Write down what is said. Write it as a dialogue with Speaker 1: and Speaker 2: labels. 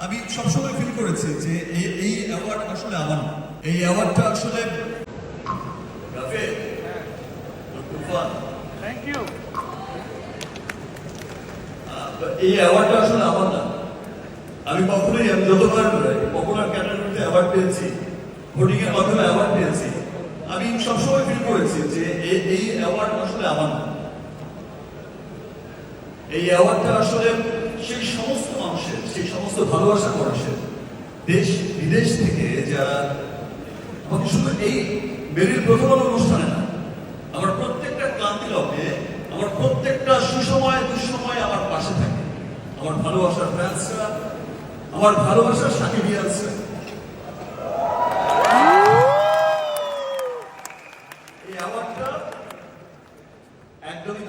Speaker 1: আমি সবসময় ফিল করেছি যে এই- এই অ্যাওয়ার্ড আসলে আমার না। এই অ্যাওয়ার্ডটা আসলে. এই অ্যাওয়ার্ডটা আসলে আমার না আমি কখনোই আমি যতবার পপুলার ক্যাটাগরিতে অ্যাওয়ার্ড পেয়েছি ভোটিং এর মাধ্যমে অ্যাওয়ার্ড পেয়েছি আমি সবসময় ফিল করেছি যে এই অ্যাওয়ার্ড আসলে আমার না এই অ্যাওয়ার্ডটা আসলে সেই সমস্ত মানুষের সেই সমস্ত ভালোবাসা মানুষের দেশ, বিদেশ থেকে যারা আমাকে শুধু এই মেরির প্রথম অনুষ্ঠানে না, আমার প্রত্যেকটা ক্লান্তি লোকে আমার প্রত্যেকটা সুসময়, দুঃসময় আমার পাশে থাকে। আমার ভালোবাসার ফ্যান্সরা, আমার ভালোবাসার সাথে দিয়ে আছে অ্যাওয়ার্ডটা একদমই